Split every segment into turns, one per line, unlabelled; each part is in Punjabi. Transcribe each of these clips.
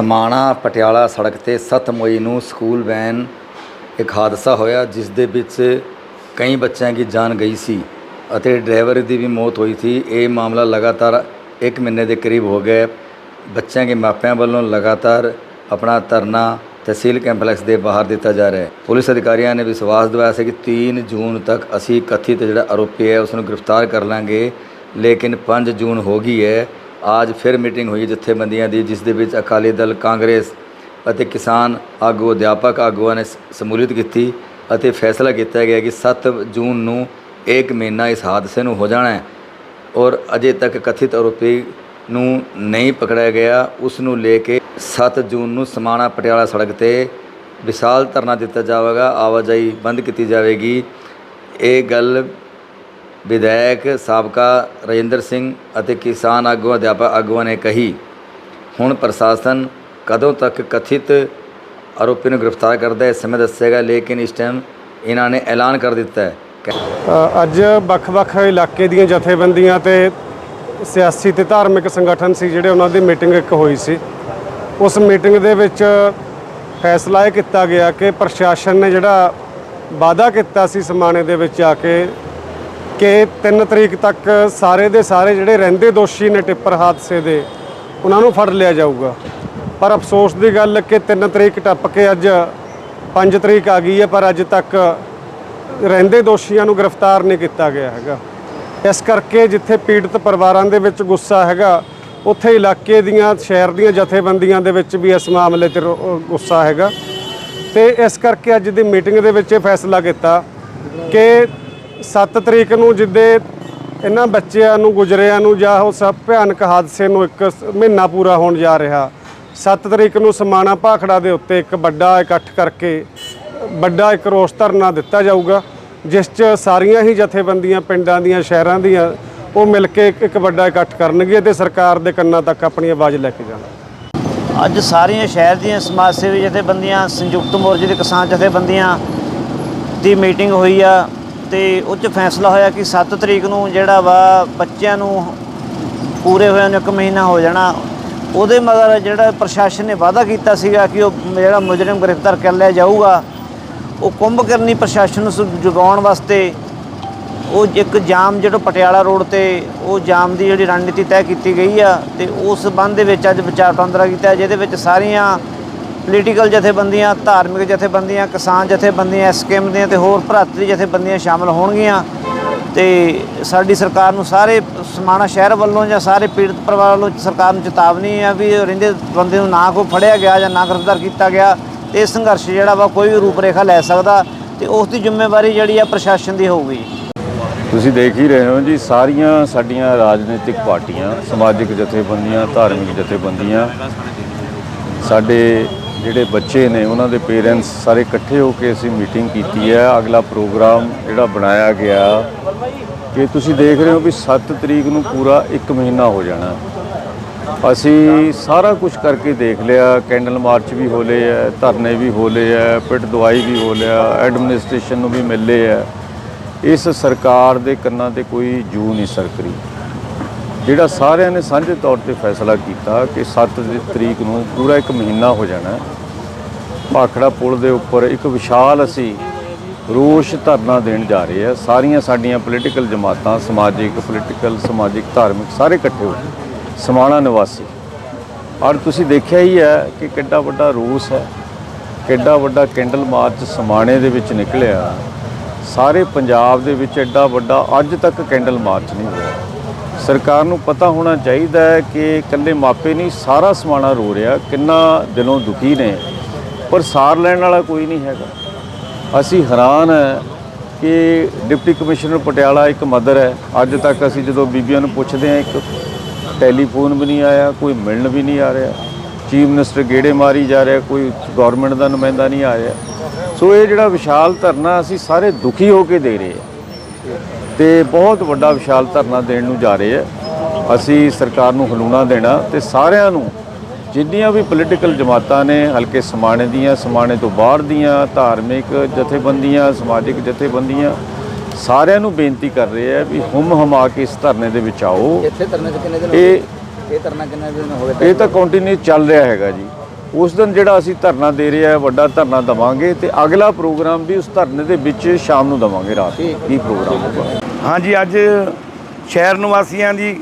ਸਮਾਣਾ ਪਟਿਆਲਾ ਸੜਕ ਤੇ 7 ਮਈ ਨੂੰ ਸਕੂਲ ਵੈਨ ਇੱਕ ਹਾਦਸਾ ਹੋਇਆ, ਜਿਸ ਦੇ ਵਿੱਚ ਕਈ ਬੱਚਿਆਂ ਦੀ ਜਾਨ ਗਈ ਸੀ ਅਤੇ ਡਰਾਈਵਰ ਦੀ ਵੀ ਮੌਤ ਹੋਈ ਸੀ। ਇਹ ਮਾਮਲਾ ਲਗਾਤਾਰ 1 ਮਹੀਨੇ ਦੇ ਕਰੀਬ ਹੋ ਗਿਆ। ਬੱਚਿਆਂ ਦੇ ਮਾਪਿਆਂ ਵੱਲੋਂ ਲਗਾਤਾਰ ਆਪਣਾ ਧਰਨਾ ਤਹਿਸੀਲ ਕੰਪਲੈਕਸ ਦੇ ਬਾਹਰ ਦਿੱਤਾ ਜਾ ਰਿਹਾ ਹੈ। ਪੁਲਿਸ ਅਧਿਕਾਰੀਆਂ ਨੇ ਵਿਸ਼ਵਾਸ ਦਿਵਾਇਆ ਸੀ ਕਿ 3 ਜੂਨ ਤੱਕ ਅਸੀਂ ਕਥਿਤ ਜਿਹੜਾ ਆਰੋਪੀ ਹੈ ਉਸ ਨੂੰ ਗ੍ਰਿਫਤਾਰ ਕਰ ਲਾਂਗੇ। ਲੇਕਿਨ 5 ਜੂਨ ਹੋ ਗਈ ਹੈ। ਅੱਜ ਫਿਰ ਮੀਟਿੰਗ ਹੋਈ ਜਥੇਬੰਦੀਆਂ ਦੀ ਜਿਸ ਦੇ ਵਿੱਚ ਅਕਾਲੀ ਦਲ ਕਾਂਗਰਸ ਅਤੇ ਕਿਸਾਨ ਆਗੂ ਅਧਿਆਪਕ ਆਗੂਆਂ ਨੇ ਸਮੂਲੀਅਤ ਕੀਤੀ ਅਤੇ ਫੈਸਲਾ ਕੀਤਾ ਗਿਆ ਕਿ 7 ਜੂਨ ਨੂੰ ਇੱਕ ਮਹੀਨਾ ਇਸ ਹਾਦਸੇ ਨੂੰ ਹੋ ਜਾਣਾ ਹੈ ਔਰ ਅਜੇ ਤੱਕ ਕਥਿਤ ਆਰੋਪੀ ਨੂੰ ਨਹੀਂ ਪਕੜਿਆ ਗਿਆ ਉਸ ਨੂੰ ਲੈ ਕੇ 7 ਜੂਨ ਨੂੰ ਸਮਾਣਾ ਪਟਿਆਲਾ ਸੜਕ ਤੇ ਵਿਸ਼ਾਲ ਧਰਨਾ ਦਿੱਤਾ ਜਾਵੇਗਾ ਆਵਾਜਾਈ ਬੰਦ ਕੀਤੀ ਜਾਵੇਗੀ ਇਹ ਗੱਲ ਵਿਧਾਇਕ ਸਾਬਕਾ ਰਜਿੰਦਰ ਸਿੰਘ ਅਤੇ ਕਿਸਾਨ ਆਗੂ ਅਧਿਆਪਕ ਆਗੂਆਂ ਨੇ ਕਹੀ, ਹੁਣ ਪ੍ਰਸ਼ਾਸਨ ਕਦੋਂ ਤੱਕ ਕਥਿਤ ਆਰੋਪੀ ਨੂੰ ਗ੍ਰਿਫਤਾਰ ਕਰਦਾ ਹੈ ਇਸ ਸਮੇਂ ਦੱਸੇਗਾ, ਲੇਕਿਨ ਇਸ ਟਾਈਮ ਇਹਨਾਂ ਨੇ ਐਲਾਨ ਕਰ ਦਿੱਤਾ ਹੈ।
ਅੱਜ ਵੱਖ-ਵੱਖ ਇਲਾਕੇ ਦੀਆਂ ਜਥੇਬੰਦੀਆਂ ਤੇ ਸਿਆਸੀ ਤੇ ਧਾਰਮਿਕ ਸੰਗਠਨ ਸੀ ਜਿਹੜੇ ਉਹਨਾਂ ਦੀ ਮੀਟਿੰਗ ਇੱਕ ਹੋਈ ਸੀ। ਉਸ ਮੀਟਿੰਗ ਦੇ ਵਿੱਚ ਫੈਸਲਾ ਇਹ ਕੀਤਾ ਗਿਆ ਕਿ ਪ੍ਰਸ਼ਾਸਨ ਨੇ ਜਿਹੜਾ ਵਾਅਦਾ ਕੀਤਾ ਸੀ ਸਮਾਣੇ ਦੇ ਵਿੱਚ ਆ ਕੇ ਕਿ 3 ਤਰੀਕ ਤੱਕ ਸਾਰੇ ਦੇ ਸਾਰੇ ਜਿਹੜੇ ਰਹਿੰਦੇ ਦੋਸ਼ੀ ਨੇ ਟਿੱਪਰ ਹਾਦਸੇ ਦੇ, ਉਹਨਾਂ ਨੂੰ ਫੜ ਲਿਆ ਜਾਊਗਾ। ਪਰ ਅਫਸੋਸ ਦੀ ਗੱਲ ਕਿ 3 ਤਰੀਕ ਟੱਪ ਕੇ ਅੱਜ 5 ਤਰੀਕ ਆ ਗਈ ਹੈ, ਪਰ ਅੱਜ ਤੱਕ ਰਹਿੰਦੇ ਦੋਸ਼ੀਆਂ ਨੂੰ ਗ੍ਰਿਫਤਾਰ ਨਹੀਂ ਕੀਤਾ ਗਿਆ ਹੈਗਾ। ਇਸ ਕਰਕੇ ਜਿੱਥੇ ਪੀੜਤ ਪਰਿਵਾਰਾਂ ਦੇ ਵਿੱਚ ਗੁੱਸਾ ਹੈਗਾ, ਉੱਥੇ ਇਲਾਕੇ ਦੀਆਂ, ਸ਼ਹਿਰ ਦੀਆਂ ਜਥੇਬੰਦੀਆਂ ਦੇ ਵਿੱਚ ਵੀ ਇਸ ਮਾਮਲੇ ਤੇ ਗੁੱਸਾ ਹੈਗਾ। ਤੇ ਇਸ ਕਰਕੇ ਅੱਜ ਦੀ ਮੀਟਿੰਗ ਦੇ ਵਿੱਚ ਇਹ ਫੈਸਲਾ ਕੀਤਾ ਕਿ 7 ਤਰੀਕ ਨੂੰ ਜਿੱਦੇ ਇਹਨਾਂ ਬੱਚਿਆਂ ਨੂੰ, ਗੁਜਰਿਆਂ ਨੂੰ ਜਾਂ ਉਹ ਸਭ ਭਿਆਨਕ ਹਾਦਸੇ ਨੂੰ ਇੱਕ ਮਹੀਨਾ ਪੂਰਾ ਹੋਣ ਜਾ ਰਿਹਾ। 7 ਤਰੀਕ ਨੂੰ ਸਮਾਣਾ ਭਾਖੜਾ ਦੇ ਉੱਤੇ ਇੱਕ ਵੱਡਾ ਇਕੱਠ ਕਰਕੇ, ਵੱਡਾ ਇੱਕ ਰੋਸ ਧਰਨਾ ਦਿੱਤਾ ਜਾਊਗਾ, ਜਿਸ 'ਚ ਸਾਰੀਆਂ ਹੀ ਜਥੇਬੰਦੀਆਂ ਪਿੰਡਾਂ ਦੀਆਂ, ਸ਼ਹਿਰਾਂ ਦੀਆਂ, ਉਹ ਮਿਲ ਕੇ ਇੱਕ- ਇੱਕ ਵੱਡਾ ਇਕੱਠ ਕਰਨਗੇ ਤੇ ਸਰਕਾਰ ਦੇ ਕੰਨਾਂ ਤੱਕ ਆਪਣੀ ਆਵਾਜ਼ ਲੈ ਕੇ ਜਾਣਾ।
ਅੱਜ ਸਾਰੀਆਂ ਸ਼ਹਿਰ ਦੀਆਂ ਸਮਾਜ ਸੇਵੀ ਜਥੇਬੰਦੀਆਂ, ਸੰਯੁਕਤ ਮੋਰਚੇ ਦੇ ਕਿਸਾਨ ਜਥੇਬੰਦੀਆਂ ਦੀ ਮੀਟਿੰਗ ਹੋਈ ਆ। ਤੇ ਉਹ 'ਚ ਫੈਸਲਾ ਹੋਇਆ ਕਿ 7 ਤਰੀਕ ਨੂੰ ਜਿਹੜਾ ਵਾ ਬੱਚਿਆਂ ਨੂੰ ਪੂਰੇ ਹੋਇਆ ਨੂੰ ਇੱਕ ਮਹੀਨਾ ਹੋ ਜਾਣਾ। ਉਹਦੇ ਮਗਰ ਜਿਹੜਾ ਪ੍ਰਸ਼ਾਸਨ ਨੇ ਵਾਅਦਾ ਕੀਤਾ ਸੀਗਾ ਕਿ ਉਹ ਜਿਹੜਾ ਮੁਜਰਮ ਗ੍ਰਿਫਤਾਰ ਕਰ ਲਿਆ ਜਾਊਗਾ, ਉਹ ਕੁੰਭਕਰਨੀ ਪ੍ਰਸ਼ਾਸਨ ਨੂੰ ਸ- ਜਗਾਉਣ ਵਾਸਤੇ। ਉਹ ਇੱਕ ਜਾਮ ਜਿਹੜਾ ਪਟਿਆਲਾ ਰੋਡ ਤੇ ਉਹ ਜਾਮ ਦੀ ਜਿਹੜੀ ਰਣਨੀਤੀ ਤੈਅ ਕੀਤੀ ਗਈ ਆ ਤੇ ਉਸ ਸੰਬੰਧ ਦੇ ਵਿੱਚ ਅੱਜ ਵਿਚਾਰ ਵਟਾਂਦਰਾ ਕੀਤਾ, ਜਿਹਦੇ ਵਿੱਚ ਸਾਰੀਆਂ ਪੋਲੀਟੀਕਲ ਜਥੇਬੰਦੀਆਂ, ਧਾਰਮਿਕ ਜਥੇਬੰਦੀਆਂ, ਕਿਸਾਨ ਜਥੇਬੰਦੀਆਂ ਐਸਕੇਐਮ ਦੀਆਂ ਤੇ ਹੋਰ ਭਰਾਤਰੀ ਜਥੇਬੰਦੀਆਂ ਸ਼ਾਮਲ ਹੋਣਗੀਆਂ। ਤੇ ਸਾਡੀ ਸਰਕਾਰ ਨੂੰ ਸਾਰੇ ਸਮਾਣਾ ਸ਼ਹਿਰ ਵੱਲੋਂ ਜਾਂ ਸਾਰੇ ਪੀੜਤ ਪਰਿਵਾਰ ਵੱਲੋਂ ਸਰਕਾਰ ਨੂੰ ਚੇਤਾਵਨੀ ਆ ਵੀ ਰਹਿੰਦੇ ਬੰਦੇ ਨੂੰ ਨਾ ਕੋਈ ਫੜਿਆ ਗਿਆ ਜਾਂ ਨਾ ਗ੍ਰਿਫਤਾਰ ਕੀਤਾ ਗਿਆ, ਤੇ ਇਹ ਸੰਘਰਸ਼ ਜਿਹੜਾ ਵਾ ਕੋਈ ਵੀ ਰੂਪਰੇਖਾ ਲੈ ਸਕਦਾ ਤੇ ਉਸ ਦੀ ਜ਼ਿੰਮੇਵਾਰੀ ਜਿਹੜੀ ਆ ਪ੍ਰਸ਼ਾਸਨ ਦੀ ਹੋਊਗੀ।
ਤੁਸੀਂ ਦੇਖ ਹੀ ਰਹੇ ਹੋ ਜੀ, ਸਾਰੀਆਂ ਸਾਡੀਆਂ ਰਾਜਨੀਤਿਕ ਪਾਰਟੀਆਂ, ਸਮਾਜਿਕ ਜਥੇਬੰਦੀਆਂ, ਧਾਰਮਿਕ ਜਥੇਬੰਦੀਆਂ, ਸਾਡੇ ਜਿਹੜੇ ਬੱਚੇ ਨੇ, ਉਹਨਾਂ ਦੇ ਪੇਰੈਂਟਸ ਸਾਰੇ ਇਕੱਠੇ ਹੋ ਕੇ ਅਸੀਂ ਮੀਟਿੰਗ ਕੀਤੀ ਹੈ। ਅਗਲਾ ਪ੍ਰੋਗਰਾਮ ਜਿਹੜਾ ਬਣਾਇਆ ਗਿਆ ਕਿ ਤੁਸੀਂ ਦੇਖ ਰਹੇ ਹੋ ਵੀ 7 ਤਰੀਕ ਨੂੰ ਪੂਰਾ 1 ਮਹੀਨਾ ਹੋ ਜਾਣਾ। ਅਸੀਂ ਸਾਰਾ ਕੁਝ ਕਰਕੇ ਦੇਖ ਲਿਆ ਕੈਂਡਲ ਮਾਰਚ ਵੀ ਹੋ ਲਏ ਹੈ, ਧਰਨੇ ਵੀ ਹੋ ਲਏ ਹੈ ਪਿੱਟ ਦਵਾਈ ਵੀ ਹੋ ਲਿਆ ਐਡਮਿਨਿਸਟ੍ਰੇਸ਼ਨ ਨੂੰ ਵੀ ਮਿਲ ਲਏ ਹੈ। ਇਸ ਸਰਕਾਰ ਦੇ ਕੰਨਾਂ ਤੇ ਕੋਈ ਜੂ ਨਹੀਂ ਸਰਕਰੀ ਜਿਹੜਾ ਸਾਰਿਆਂ ਨੇ ਸਾਂਝੇ ਤੌਰ ਤੇ ਫੈਸਲਾ ਕੀਤਾ ਕਿ 7 ਤਰੀਕ ਨੂੰ ਪੂਰਾ ਇੱਕ ਮਹੀਨਾ ਹੋ ਜਾਣਾ ਭਾਖੜਾ ਪੁਲ ਦੇ ਉੱਪਰ ਇੱਕ ਵਿਸ਼ਾਲ ਅਸੀਂ ਰੋਸ਼ ਧਰਨਾ ਦੇਣ ਜਾ ਰਹੇ ਹਾਂ। ਸਾਰੀਆਂ ਸਾਡੀਆਂ ਪੋਲੀਟੀਕਲ ਜਮਾਤਾਂ, ਸਮਾਜਿਕ ਪੋਲੀਟੀਕਲ ਸਮਾਜਿਕ, ਧਾਰਮਿਕ ਸਾਰੇ ਇਕੱਠੇ ਹੋ ਸਮਾਣਾ ਨਿਵਾਸੀ। ਔਰ ਤੁਸੀਂ ਦੇਖਿਆ ਹੀ ਹੈ ਕਿ ਕਿੱਡਾ ਵੱਡਾ ਰੋਸ ਹੈ, ਕਿੱਡਾ ਵੱਡਾ ਕੈਂਡਲ ਮਾਰਚ ਸਮਾਣੇ ਦੇ ਵਿੱਚ ਨਿਕਲਿਆ। ਸਾਰੇ ਪੰਜਾਬ ਦੇ ਵਿੱਚ ਐਡਾ ਵੱਡਾ ਅੱਜ ਤੱਕ ਕੈਂਡਲ ਮਾਰਚ ਨਹੀਂ ਹੋਇਆ। ਸਰਕਾਰ ਨੂੰ ਪਤਾ ਹੋਣਾ ਚਾਹੀਦਾ ਹੈ ਕਿ ਇਕੱਲੇ ਮਾਪੇ ਨਹੀਂ, ਸਾਰਾ ਸਮਾਣਾ ਰੋ ਰਿਹਾ, ਕਿੰਨਾ ਦਿਲੋਂ ਦੁਖੀ ਨੇ, ਪਰ ਸਾਰ ਲੈਣ ਵਾਲਾ ਕੋਈ ਨਹੀਂ ਹੈਗਾ। ਅਸੀਂ ਹੈਰਾਨ ਹੈ ਕਿ ਡਿਪਟੀ ਕਮਿਸ਼ਨਰ ਪਟਿਆਲਾ ਇੱਕ ਮਦਰ ਹੈ। ਅੱਜ ਤੱਕ ਅਸੀਂ ਜਦੋਂ ਬੀਬੀਆਂ ਨੂੰ ਪੁੱਛਦੇ ਹਾਂ, ਇੱਕ ਟੈਲੀਫੋਨ ਵੀ ਨਹੀਂ ਆਇਆ, ਕੋਈ ਮਿਲਣ ਵੀ ਨਹੀਂ ਆ ਰਿਹਾ। ਚੀਫ ਮਿਨਿਸਟਰ ਗੇੜੇ ਮਾਰੀ ਜਾ ਰਿਹਾ, ਕੋਈ ਗਵਰਨਮੈਂਟ ਦਾ ਨੁਮਾਇੰਦਾ ਨਹੀਂ ਆ ਰਿਹਾ। ਸੋ ਇਹ ਜਿਹੜਾ ਵਿਸ਼ਾਲ ਧਰਨਾ, ਅਸੀਂ ਸਾਰੇ ਦੁਖੀ ਹੋ ਕੇ ਦੇ ਰਹੇ ਹਾਂ। ਤੇ ਬਹੁਤ ਵੱਡਾ ਵਿਸ਼ਾਲ ਧਰਨਾ ਦੇਣ ਨੂੰ ਜਾ ਰਹੇ ਆ। ਅਸੀਂ ਸਰਕਾਰ ਨੂੰ ਹਲੂਣਾ ਦੇਣਾ ਤੇ ਸਾਰਿਆਂ ਨੂੰ ਜਿੰਨੀਆਂ ਵੀ ਪੋਲੀਟੀਕਲ ਜਮਾਤਾਂ ਨੇ ਹਲਕੇ ਸਮਾਣੇ ਦੀਆਂ ਸਮਾਣੇ ਤੋਂ ਬਾਹਰ ਦੀਆਂ ਧਾਰਮਿਕ ਜਥੇਬੰਦੀਆਂ ਸਮਾਜਿਕ ਜਥੇਬੰਦੀਆਂ ਸਾਰਿਆਂ ਨੂੰ ਬੇਨਤੀ ਕਰ ਰਹੇ ਆ ਵੀ ਹੁਮ ਹਮਾ ਕੇ ਇਸ ਧਰਨੇ ਦੇ ਵਿੱਚ ਆਓ।
ਇੱਥੇ ਧਰਨੇ 'ਚ ਕਿੰਨੇ ਦਿਨ
ਇਹ
ਇਹ ਧਰਨਾ ਕਿੰਨੇ ਦਿਨ ਹੋ
ਇਹ ਤਾਂ ਕੰਟੀਨਿਊ ਚੱਲ ਰਿਹਾ ਹੈਗਾ ਜੀ। ਉਸ ਦਿਨ ਜਿਹੜਾ ਅਸੀਂ ਧਰਨਾ ਦੇ ਰਿਹਾ ਵੱਡਾ ਧਰਨਾ ਦਵਾਂਗੇ ਤੇ ਅਗਲਾ ਪ੍ਰੋਗਰਾਮ ਵੀ ਉਸ ਧਰਨੇ ਦੇ ਵਿੱਚ ਸ਼ਾਮ ਨੂੰ ਦਵਾਂਗੇ, ਰਾਤ ਨੂੰ ਪ੍ਰੋਗਰਾਮ ਹੋਊਗਾ।
ਹਾਂਜੀ, ਅੱਜ ਸ਼ਹਿਰ ਨਿਵਾਸੀਆਂ ਦੀ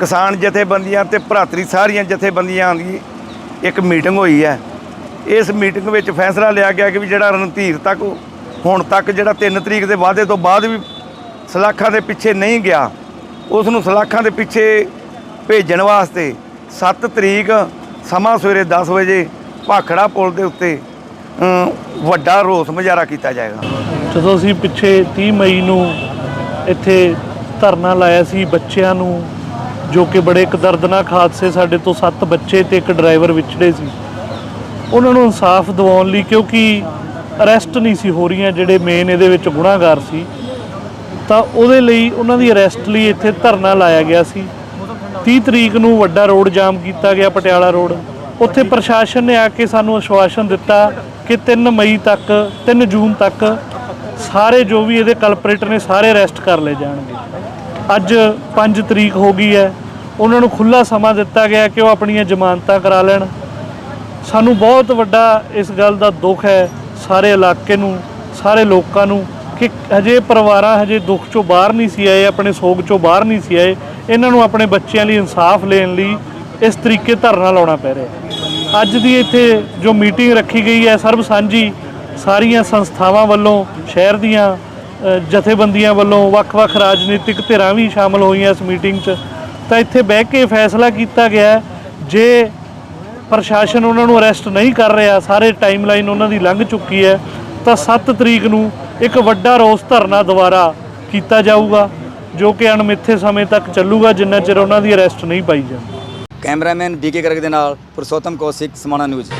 ਕਿਸਾਨ ਜਥੇਬੰਦੀਆਂ ਤੇ ਭਰਾਤਰੀ ਸਾਰੀਆਂ ਜਥੇਬੰਦੀਆਂ ਦੀ ਇੱਕ ਮੀਟਿੰਗ ਹੋਈ ਹੈ। ਇਸ ਮੀਟਿੰਗ ਵਿੱਚ ਫੈਸਲਾ ਲਿਆ ਗਿਆ ਕਿ ਵੀ ਜਿਹੜਾ ਰਣਧੀਰ ਤੱਕ, ਹੁਣ ਤੱਕ ਜਿਹੜਾ 3 ਤਰੀਕ ਦੇ ਵਾਅਦੇ ਤੋਂ ਬਾਅਦ ਵੀ ਸਲਾਖਾਂ ਦੇ ਪਿੱਛੇ ਨਹੀਂ ਗਿਆ, ਉਸ ਨੂੰ ਸਲਾਖਾਂ ਦੇ ਪਿੱਛੇ ਭੇਜਣ ਵਾਸਤੇ 7 ਤਰੀਕ ਸਮਾਂ ਸਵੇਰੇ 10 ਵਜੇ ਭਾਖੜਾ ਪੁਲ ਦੇ ਉੱਤੇ ਵੱਡਾ ਰੋਸ ਮੁਜ਼ਾਹਰਾ ਕੀਤਾ ਜਾਏਗਾ।
ਜਦੋਂ ਅਸੀਂ ਪਿੱਛੇ 30 ਮਈ ਨੂੰ ਇੱਥੇ ਧਰਨਾ ਲਾਇਆ ਸੀ ਬੱਚਿਆਂ ਨੂੰ, ਜੋ ਕਿ ਬੜੇ ਇੱਕ ਦਰਦਨਾਕ ਹਾਦਸੇ ਸਾਡੇ ਤੋਂ 7 ਬੱਚੇ ਤੇ ਇੱਕ ਡਰਾਈਵਰ ਵਿਛੜੇ ਸੀ, ਉਹਨਾਂ ਨੂੰ ਇਨਸਾਫ ਦਿਵਾਉਣ ਲਈ ਕਿਉਂਕਿ ਅਰੈਸਟ ਨਹੀਂ ਸੀ ਹੋ ਰਹੀਆਂ ਜਿਹੜੇ ਮੇਨ ਇਹਦੇ ਵਿੱਚ ਗੁਨਾਹਗਾਰ ਸੀ, ਤਾਂ ਉਹਦੇ ਲਈ ਉਹਨਾਂ ਦੀ ਅਰੈਸਟ ਲਈ ਇੱਥੇ ਧਰਨਾ ਲਾਇਆ ਗਿਆ ਸੀ। 30 ਤਰੀਕ ਨੂੰ ਵੱਡਾ ਰੋਡ ਜਾਮ ਕੀਤਾ ਗਿਆ, ਪਟਿਆਲਾ ਰੋਡ। ਉੱਥੇ ਪ੍ਰਸ਼ਾਸਨ ਨੇ ਆ ਕੇ ਸਾਨੂੰ ਅਸ਼ਵਾਸਨ ਦਿੱਤਾ ਕਿ 3 ਮਈ ਤੱਕ 3 ਜੂਨ ਤੱਕ ਸਾਰੇ ਜੋ ਵੀ ਇਹਦੇ ਕਲਪਰੇਟ ਨੇ ਸਾਰੇ ਅਰੈਸਟ ਕਰ ਲਏ ਜਾਣਗੇ। ਅੱਜ 5 ਤਰੀਕ ਹੋ ਗਈ ਹੈ। ਉਹਨਾਂ ਨੂੰ ਖੁੱਲਾ ਸਮਾਂ ਦਿੱਤਾ ਗਿਆ ਕਿ ਉਹ ਆਪਣੀਆਂ ਜ਼ਮਾਨਤਾਂ ਕਰਾ ਲੈਣ। ਸਾਨੂੰ ਬਹੁਤ ਵੱਡਾ ਇਸ ਗੱਲ ਦਾ ਦੁੱਖ ਹੈ ਸਾਰੇ ਇਲਾਕੇ ਨੂੰ, ਸਾਰੇ ਲੋਕਾਂ ਨੂੰ ਕਿ ਹਜੇ ਪਰਿਵਾਰਾਂ ਹਜੇ ਦੁੱਖ ਚੋਂ ਬਾਹਰ ਨਹੀਂ ਸੀ ਆਏ, ਆਪਣੇ ਸੋਗ ਚੋਂ ਬਾਹਰ ਨਹੀਂ ਸੀ ਆਏ। ਇਹਨਾਂ ਨੂੰ ਆਪਣੇ ਬੱਚਿਆਂ ਲਈ ਇਨਸਾਫ ਲੈਣ ਲਈ ਇਸ ਤਰੀਕੇ ਧਰਨਾ ਲਾਉਣਾ ਪੈ ਰਿਹਾ ਅੱਜ ਦੀ ਇੱਥੇ ਜੋ ਮੀਟਿੰਗ ਰੱਖੀ ਗਈ ਹੈ, ਸਰਬ ਸਾਂਝੀ ਸਾਰੀਆਂ ਸੰਸਥਾਵਾਂ ਵੱਲੋਂ, ਸ਼ਹਿਰ ਦੀਆਂ ਜਥੇਬੰਦੀਆਂ ਵੱਲੋਂ, ਵੱਖ-ਵੱਖ ਰਾਜਨੀਤਿਕ ਧਿਰਾਂ ਵੀ ਸ਼ਾਮਲ ਹੋਈਆਂ ਇਸ ਮੀਟਿੰਗ 'ਚ, ਤਾਂ ਇੱਥੇ ਬਹਿ ਕੇ ਫੈਸਲਾ ਕੀਤਾ ਗਿਆ ਜੇ ਪ੍ਰਸ਼ਾਸਨ ਉਹਨਾਂ ਨੂੰ ਅਰੈਸਟ ਨਹੀਂ ਕਰ ਰਿਹਾ, ਸਾਰੇ ਟਾਈਮਲਾਈਨ ਉਹਨਾਂ ਦੀ ਲੰਘ ਚੁੱਕੀ ਹੈ, ਤਾਂ 7 ਤਰੀਕ ਨੂੰ ਇੱਕ ਵੱਡਾ ਰੋਸ ਧਰਨਾ ਦੁਬਾਰਾ ਕੀਤਾ ਜਾਊਗਾ। ਜੋ ਕਿ ਅਣਮਿੱਥੇ ਸਮੇਂ ਤੱਕ ਚੱਲੂਗਾ, ਜਿੰਨਾ ਚਿਰ ਉਹਨਾਂ ਦੀ ਅਰੈਸਟ ਨਹੀਂ ਪਾਈ ਜਾਂਦੀ।
ਕੈਮਰਾਮੈਨ ਬੀਕੇ ਕਰਕ ਦੇ ਨਾਲ ਪੁਰਸ਼ੋਤਮ ਕੌਸ਼ਿਕ, ਸਮਾਣਾ ਨਿਊਜ਼।